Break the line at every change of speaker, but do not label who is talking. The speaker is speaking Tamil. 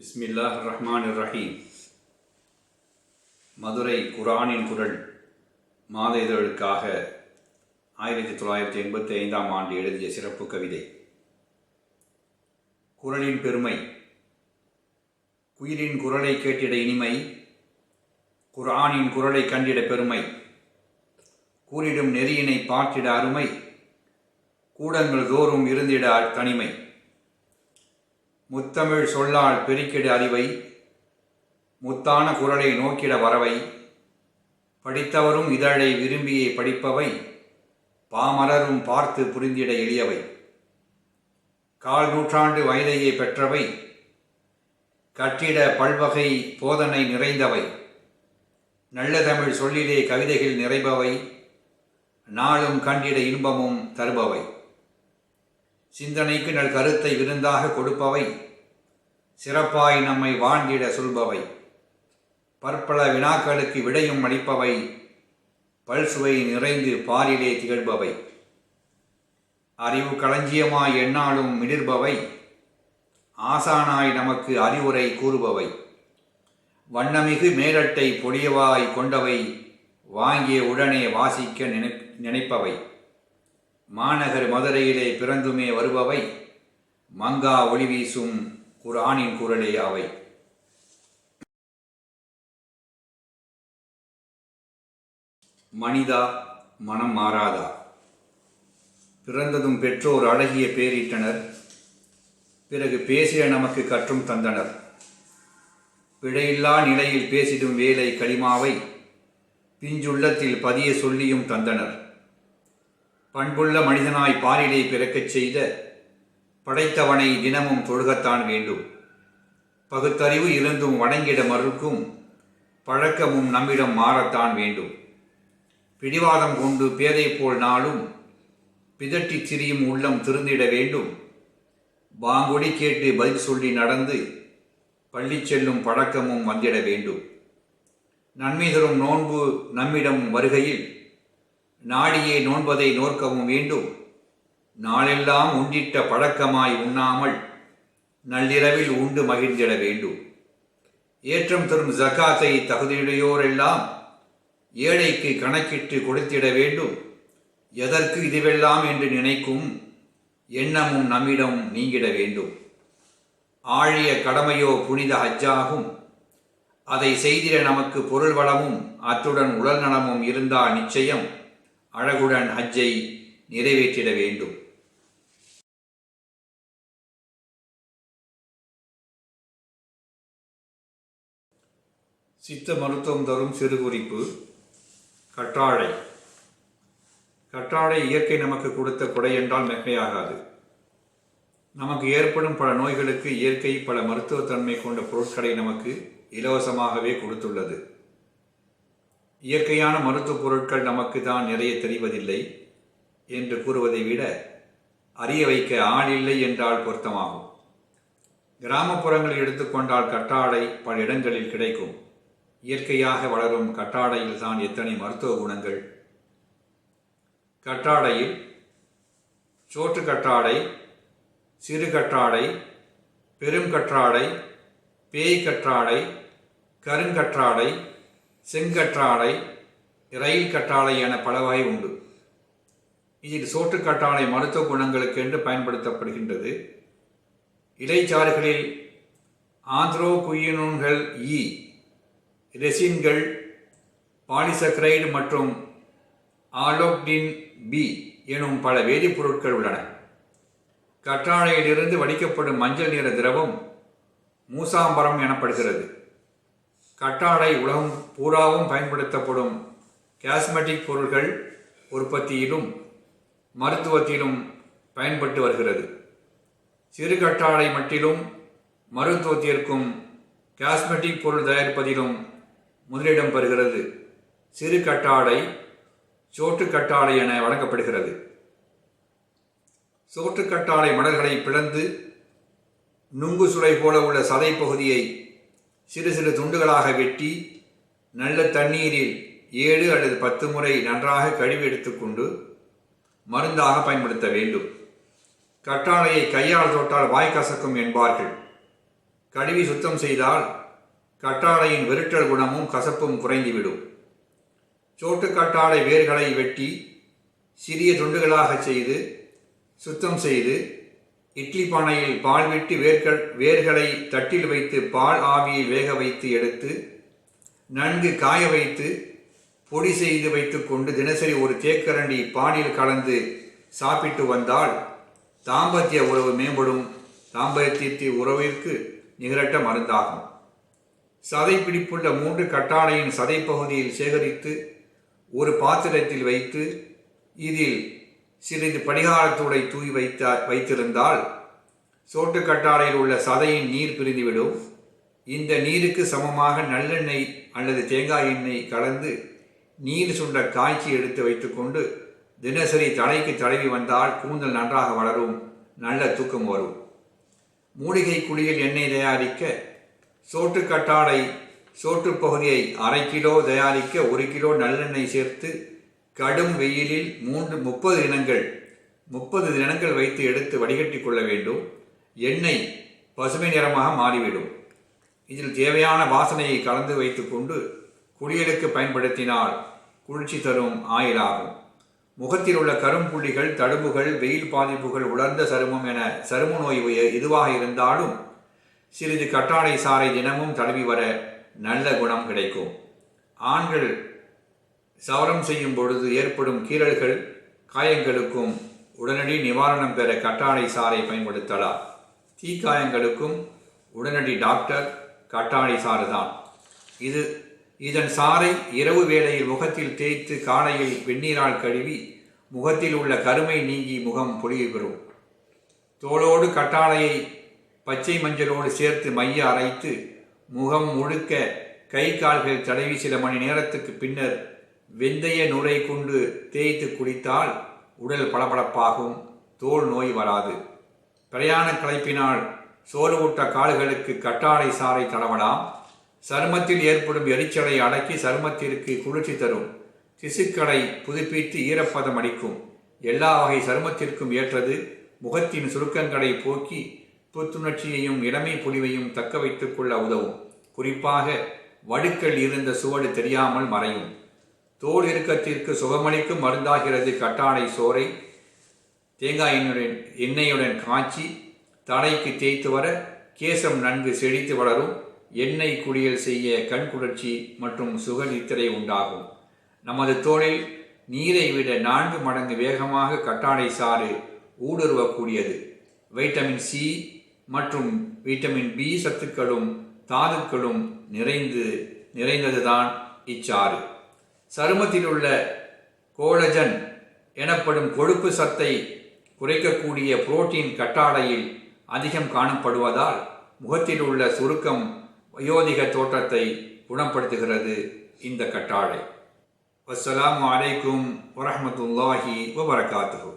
பிஸ்மில்லாஹ் ரஹ்மான் ரஹீம் மதுரை குரானின் குரல் மாத இதழுக்காக ஆயிரத்தி தொள்ளாயிரத்தி எண்பத்தி ஐந்தாம் ஆண்டு எழுதிய சிறப்பு கவிதை. குரலின் பெருமை உயிரின் குரலை கேட்டிட இனிமை குரானின் குரலை கண்டிட பெருமை கூறிடும் நெறியினை பார்த்திட அருமை கூடங்கள் தோறும் இருந்திட தனிமை. முத்தமிழ் சொல்லால் பெருக்கிட அறிவை முத்தான குரலை நோக்கிட வரவை படித்தவரும் இதழை விரும்பியே படிப்பவை பாமலரும் பார்த்து புரிந்திட எளியவை. கால் நூற்றாண்டு வயதையே பெற்றவை கட்டிட பல்வகை போதனை நிறைந்தவை. நல்ல தமிழ் சொல்லிலே கவிதைகள் நிறைபவை நாளும் கண்டிட இன்பமும் தருபவை. சிந்தனைக்கு நல் கருத்தை விருந்தாக கொடுப்பவை. சிறப்பாய் நம்மை வாழ்ந்திட சொல்பவை. பற்பல வினாக்களுக்கு விடையும் அளிப்பவை. பல்சுவை நிறைந்து பாலிலே திகழ்பவை. அறிவு களஞ்சியமாய் எண்ணாலும் மிளிர்பவை ஆசானாய் நமக்கு அறிவுரை கூறுபவை. வண்ணமிகு மேலட்டை பொடியவாய் கொண்டவை. வாங்கிய உடனே வாசிக்க நினை நினைப்பவை. மாநகர் மதுரையிலே பிறந்துமே வருபவை மங்கா ஒளி வீசும் குரானின் குரலே அவை. மனிதா மனம் மாறாதா? பிறந்ததும் பெற்றோர் அழகிய பேரிட்டனர் பிறகு பேசிய நமக்கு கற்றும் தந்தனர். பிழையில்லா நிலையில் பேசிடும் வேலை களிமாவை பிஞ்சுள்ளத்தில் பதிய சொல்லியும் தந்தனர். பண்புள்ள மனிதனாய் பாலிலே பிறக்கச் செய்த படைத்தவனை தினமும் தொழுகத்தான் வேண்டும். பகுத்தறிவு இருந்தும் வணங்கிட மறுக்கும் பழக்கமும் நம்மிடம் மாறத்தான் வேண்டும். பிடிவாதம் கொண்டு பேதை போல் நாளும் பிதட்டிச் திரியும் உள்ளம் திருந்திட வேண்டும். பாங்குடி கேட்டு பதில் சொல்லி நடந்து பள்ளி செல்லும் பழக்கமும் வந்திட வேண்டும். நன்மை தரும் நோன்பு நம்மிடம் வருகையில் நாடியே நோன்பதை நோற்கவும் வேண்டும். நாளெல்லாம் உண்டிட்ட பழக்கமாய் உண்ணாமல் நள்ளிரவில் உண்டு மகிழ்ந்திட வேண்டும். ஏற்றம் தரும் ஜக்காத்தை தகுதியுடையோரெல்லாம் ஏழைக்கு கணக்கிட்டு கொடுத்திட வேண்டும். எதற்கு இதுவெல்லாம் என்று நினைக்கும் எண்ணமும் நம்மிடம் நீங்கிட வேண்டும். ஆழிய கடமையோ புனித ஹஜ்ஜாகும். அதை செய்திட நமக்கு பொருள் வளமும் அத்துடன் உடல் நலமும் இருந்தால் நிச்சயம். அழகுடன் ஹஜ்ஜை நிறைவேற்றிட வேண்டும். சித்த மருத்துவம் தரும் சிறு குறிப்பு கற்றாழை. கற்றாழை இயற்கை நமக்கு கொடுத்த கொடை என்றால் மிகையாகாது நமக்கு ஏற்படும் பல நோய்களுக்கு இயற்கை பல மருத்துவத்தன்மை கொண்ட பொருட்களை நமக்கு இலவசமாகவே கொடுத்துள்ளது. இயற்கையான மருத்துவ பொருட்கள் நமக்கு தான் நிறைய தெரிவதில்லை என்று கூறுவதை விட அறிய வைக்க ஆள் இல்லை என்றால் பொருத்தமாகும். கிராமப்புறங்களில் எடுத்துக்கொண்டால் கற்றாழை பல இடங்களில் கிடைக்கும். இயற்கையாக வளரும் கட்டாடையில் தான் எத்தனை மருத்துவ குணங்கள். கட்டாடையில் சோற்று கற்றாடை சிறு கற்றாடை பெரும் கற்றாடை பேய் கற்றாடை கருங்கற்றாடை செங்கற்றாழை ரயில் கற்றாழை என பல வகை உண்டு. இதில் சோற்றுக்கற்றாழை மருத்துவ குணங்களுக்கு என்று பயன்படுத்தப்படுகின்றது. இலைச்சாறுகளில் ஆந்த்ரோகுயினூன்கள் இ ரெசின்கள் பாலிசக்ரைடு மற்றும் ஆலோக்டின் பி எனும் பல வேதிப்பொருட்கள் உள்ளன. கற்றாழையிலிருந்து வடிக்கப்படும் மஞ்சள் நிற திரவம் மூசாம்பரம் எனப்படுகிறது. கட்டாடை உலகம் பூராவும் பயன்படுத்தப்படும் காஸ்மெட்டிக் பொருட்கள் உற்பத்தியிலும் மருத்துவத்திலும் பயன்பட்டு வருகிறது. சிறு கட்டாடை மட்டிலும் மருத்துவத்திற்கும் காஸ்மெட்டிக் பொருள் தயாரிப்பதிலும் முதலிடம் பெறுகிறது. சிறு கட்டாடை சோற்று கட்டாடை என வழங்கப்படுகிறது. சோற்று கட்டாடை மடல்களை பிளந்து நுங்கு சுளை போல உள்ள சதை பகுதியை சிறு சிறு துண்டுகளாக வெட்டி நல்ல தண்ணீரில் ஏழு அல்லது பத்து முறை நன்றாக கழுவி எடுத்துக்கொண்டு மருந்தாக பயன்படுத்த வேண்டும். கற்றாழையை கையால் தொட்டால் வாய் கசக்கும் என்பார்கள். கழுவி சுத்தம் செய்தால் கற்றாழையின் விருட்டல் குணமும் கசப்பும் குறைந்துவிடும். சோட்டு கற்றாழை வேர்களை வெட்டி சிறிய துண்டுகளாக செய்து சுத்தம் செய்து இட்லி பானையில் பால் விட்டு வேர்கள் வேர்களை தட்டில் வைத்து பால் ஆவியில் வேக வைத்து எடுத்து நன்கு காய வைத்து பொடி செய்து வைத்துக்கொண்டு தினசரி ஒரு தேக்கரண்டி பாலில் கலந்து சாப்பிட்டு வந்தால் தாம்பத்திய உறவு மேம்படும். தாம்பத்திய உறவிற்கு நிகரட்ட மருந்தாகும். சதை பிடிப்புள்ள மூன்று கட்டாளையின் சதை பகுதியில் சேகரித்து ஒரு பாத்திரத்தில் வைத்து இதில் சிறிது படிகாரத்தூளை தூய் வைத்த வைத்திருந்தால் சோட்டுக்கட்டாடையில் உள்ள சதையின் நீர் பிரிந்துவிடும். இந்த நீருக்கு சமமாக நல்லெண்ணெய் அல்லது தேங்காய் எண்ணெய் கலந்து நீர் சுண்ட காய்ச்சி எடுத்து வைத்துக்கொண்டு தினசரி தலைக்கு தடவி வந்தால் கூந்தல் நன்றாக வளரும் நல்ல தூக்கம் வரும். மூலிகை குளியல் எண்ணெய் தயாரிக்க சோட்டு கட்டாழை சோற்று பகுதியை அரை கிலோ தயாரிக்க ஒரு கிலோ நல்லெண்ணெய் சேர்த்து கடும் வெயிலில் மூன்று முப்பது தினங்கள் முப்பது தினங்கள் வைத்து எடுத்து வடிகட்டி கொள்ள வேண்டும். எண்ணெய் பசுமை நிறமாக மாறிவிடும். இதில் தேவையான வாசனையை கலந்து வைத்துக்கொண்டு குளியலுக்கு பயன்படுத்தினால் குளிர்ச்சி தரும் ஆயிலாகும். முகத்தில் உள்ள கரும்புள்ளிகள் தடுப்புகள் வெயில் பாதிப்புகள் உலர்ந்த சருமம் என சரும நோய் இதுவாக இருந்தாலும் சிறிது கட்டாழை சாறை தினமும் தடவி வர நல்ல குணம் கிடைக்கும். ஆண்கள் சவரம் செய்யும் பொழுது ஏற்படும் கீறல்கள் காயங்களுக்கும் உடனடி நிவாரணம் பெற கட்டாழை சாறை பயன்படுத்தலாம். தீக்காயங்களுக்கும் உடனடி டாக்டர் கட்டாழை சாறு தான் இது இதன் சாறை இரவு வேளையில் முகத்தில் தேய்த்து காலையில் வெந்நீரால் கழுவி முகத்தில் உள்ள கருமை நீங்கி முகம் பொலிவு பெறும். தோளோடு கட்டாழையை பச்சை மஞ்சளோடு சேர்த்து மைய அரைத்து முகம் முழுக்க கை கால்கள் தடவி சில மணி நேரத்துக்கு பின்னர் வெந்தய நுரை கொண்டு தேய்த்து குடித்தால் உடல் பளபளப்பாகும் தோல் நோய் வராது. பிரயாண களைப்பினால் சோர்வுட்ட கால்களுக்கு கட்டாழை சாறை தடவலாம். சருமத்தில் ஏற்படும் எரிச்சலை அடக்கி சருமத்திற்கு குளிர்ச்சி தரும். திசுக்களை புதுப்பித்து ஈரப்பதம் அடிக்கும். எல்லா வகை சருமத்திற்கும் ஏற்றது. முகத்தின் சுருக்கங்களை போக்கி புத்துணர்ச்சியையும் இளமை பொலிவையும் தக்க வைத்துக் கொள்ள உதவும். குறிப்பாக வடுக்கள் இருந்த சுவடு தெரியாமல் மறையும். தோல் இறுக்கத்திற்கு சுகமளிக்கும் மருந்தாகிறது கட்டானை சோறை தேங்காய் எண்ணெயுடன் எண்ணெயுடன் காய்ச்சி தலைக்கு தேய்த்து வர கேசம் நன்கு செழித்து வளரும் எண்ணெய் குளியல் செய்ய கண் குளிர்ச்சி மற்றும் சுகநித்திரை உண்டாகும். நமது தோளில் நீரை விட நான்கு மடங்கு வேகமாக கட்டாழை சாறு ஊடுருவக்கூடியது. வைட்டமின் சி மற்றும் விட்டமின் பி சத்துக்களும் தாதுக்களும் நிறைந்து நிறைந்ததுதான் இச்சாறு. சருமத்தில் உள்ள கோலஜன் எனப்படும் கொழுப்பு சத்தை குறைக்கக்கூடிய புரோட்டீன் கட்டாடையில் அதிகம் காணப்படுவதால் முகத்தில் உள்ள சுருக்கம் வயோதிக தோற்றத்தை குணப்படுத்துகிறது இந்த கட்டாழை அஸ்ஸலாமு அலைக்கும் வரமத்துல்லாஹி வபரகாத்துஹு.